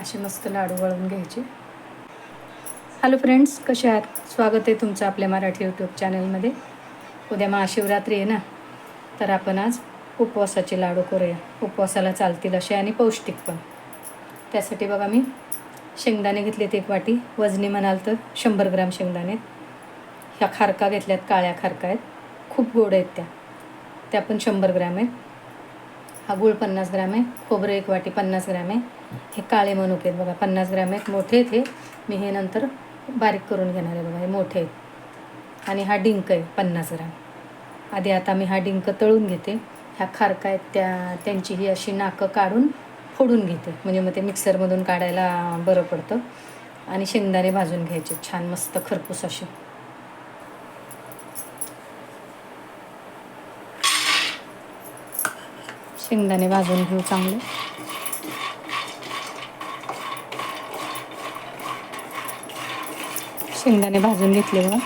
असे मस्त लाडू वळून घ्यायचे. हॅलो फ्रेंड्स कसे आहात? स्वागत आहे तुमचं आपल्या मराठी यूट्यूब चॅनलमध्ये उद्या महाशिवरात्री आहे ना? तर आपण आज उपवासाचे लाडू करूया. उपवासाला चालतील असे आणि पौष्टिक पण. त्यासाठी बघा मी शेंगदाणे घेतलेत एक वाटी. वजनी म्हणाल तर शंभर ग्राम शेंगदाणे ह्या खारका घेतल्यात काळ्या खारका आहेत. खूप गोड आहेत त्या. त्या पण शंभर ग्रॅम आहेत. हा गूळ पन्नास ग्रॅम आहे. खोबरं एक वाटी पन्नास ग्रॅम आहे. हे काळे मनुके आहेत बघा पन्नास ग्रॅम आहेत. मोठे आहेत हे. मी हे नंतर बारीक करून घेणार आहे बघा हे मोठे आहेत. आणि हा डिंक आहे पन्नास ग्रॅम. आधी आता मी हा डिंक तळून घेते. ह्या खारका आहेत त्या त्यांची ही अशी नाकं काढून फोडून घेते. म्हणजे मग ते मिक्सरमधून काढायला बरं पडतं. आणि शेंगदाणे भाजून घ्यायचे. छान मस्त खरपूस असे शेंगदाणे भाजून घेऊ चांगले. शेंगदाणे भाजून घेतले बघा.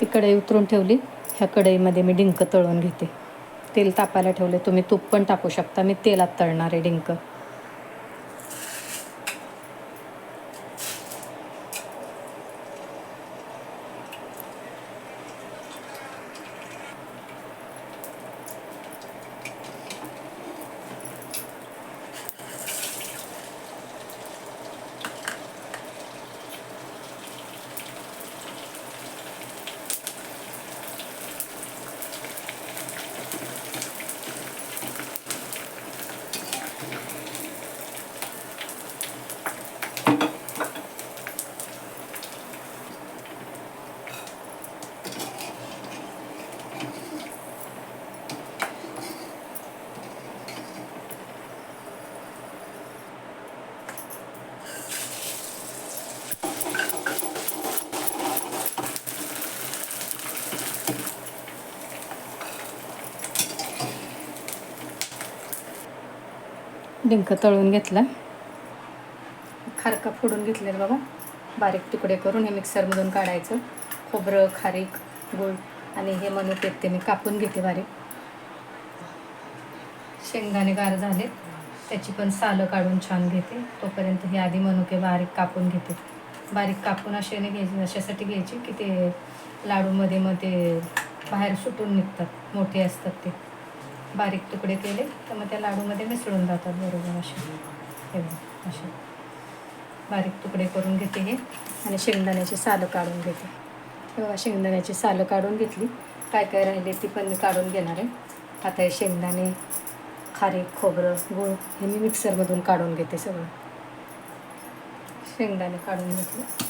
ती कढई उतरून ठेवली. ह्या कढईमध्ये मी डिंक तळून घेते. तेल तापायला ठेवले तुम्ही तूप पण टाकू शकता. मी तेलात तळणार आहे डिंक. डिंक तळून घेतला. खारका फोडून घेतले बघा. बारीक तुकडे करून हे मिक्सरमधून काढायचं. खोबरं खारीक गुळ आणि हे मनुके ते मी कापून घेते बारीक. शेंगदाणे गार झाले. त्याची पण सालं काढून छान घेते. तोपर्यंत हे आधी मनुके बारीक कापून घेते. बारीक कापून अशाने घ्यायचे अशासाठी घ्यायचे की ते लाडूमध्ये मग ते बाहेर सुटून निघतात. मोठे असतात ते. बारीक तुकडे केले तर मग त्या लाडूमध्ये मिसळून जातात बरोबर असे. हे असे. बारीक तुकडे करून घेते हे आणि शेंगदाण्याची सालं काढून घेते. तेव्हा शेंगदाण्याची सालं काढून घेतली. काय काय राहिले ती पण मी काढून घेणार आहे. आता हे शेंगदाणे खारी खोबरं गूळ हे मी मिक्सरमधून काढून घेते सगळं. शेंगदाणे काढून घेतले.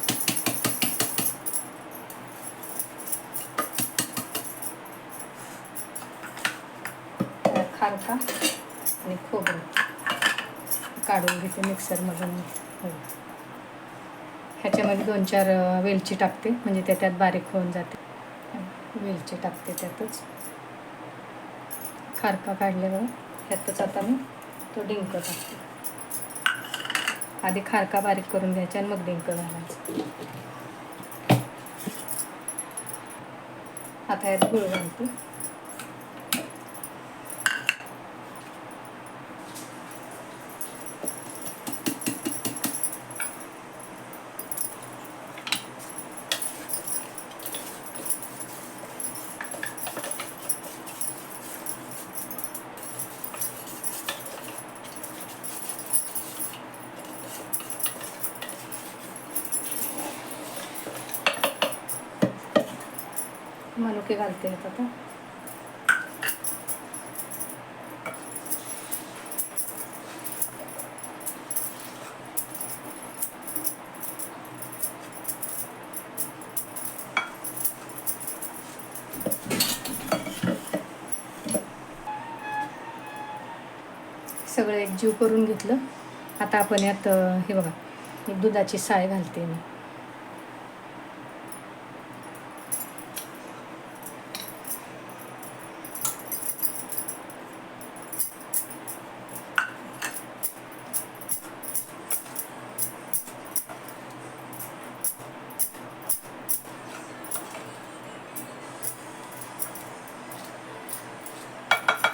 खारका आणि खोबरं काढून घेते मिक्सरमधून. ह्याच्यामध्ये दोन चार वेलची टाकते म्हणजे त्या त्यात बारीक होऊन जाते. वेलची टाकते त्यातच. खारका काढल्यावर ह्यातच आता मी तो डिंक टाकते. आधी खारका बारीक करून घ्यायचा आणि मग डिंक घालायचं. आता यात गुळ घालते. मनुके घालते आहेत आता. सगळं एकजीव करून घेतलं. आता आपण यात हे बघा एक दुधाची साय घालते मी.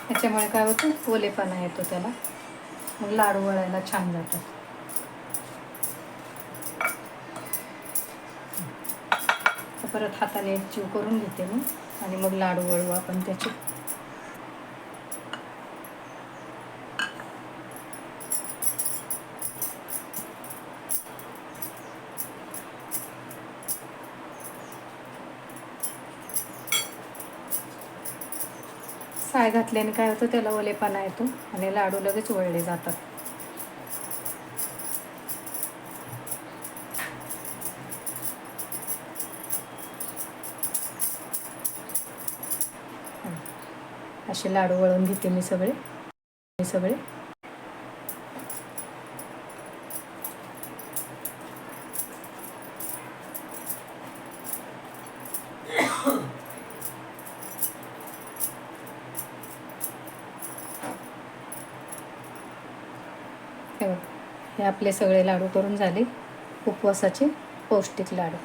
त्याच्यामुळे काय होतं? ओलेपणा येतो त्याला. मग लाडू वळायला छान जातात. परत हाताने चिव करून घेते मी. आणि मग लाडू वळू आपण त्याचे. साय घातल्याने काय होतं त्याला ओलेपणा येतो आणि लाडू लगेच वळले जातात. असे लाडू वळून घेते मी सगळे. मी सगळे. हे बघ, हे आपले सगळे लाडू करून झाले उपवासाचे पौष्टिक लाडू.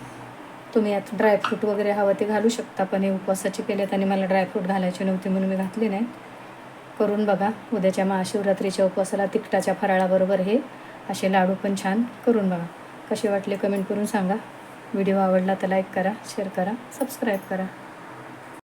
तुम्ही यात ड्रायफ्रूट वगैरे हवं ते घालू शकता पण हे उपवासाचे केलेत आणि मला ड्रायफ्रूट घालायचे नव्हते म्हणून मी घातले नाही करून बघा उद्याच्या महाशिवरात्रीच्या उपवासाला तिखटाच्या फराळाबरोबर हे असे लाडू पण छान करून बघा. कसे वाटले कमेंट करून सांगा. व्हिडिओ आवडला तर लाईक करा शेअर करा सबस्क्राईब करा.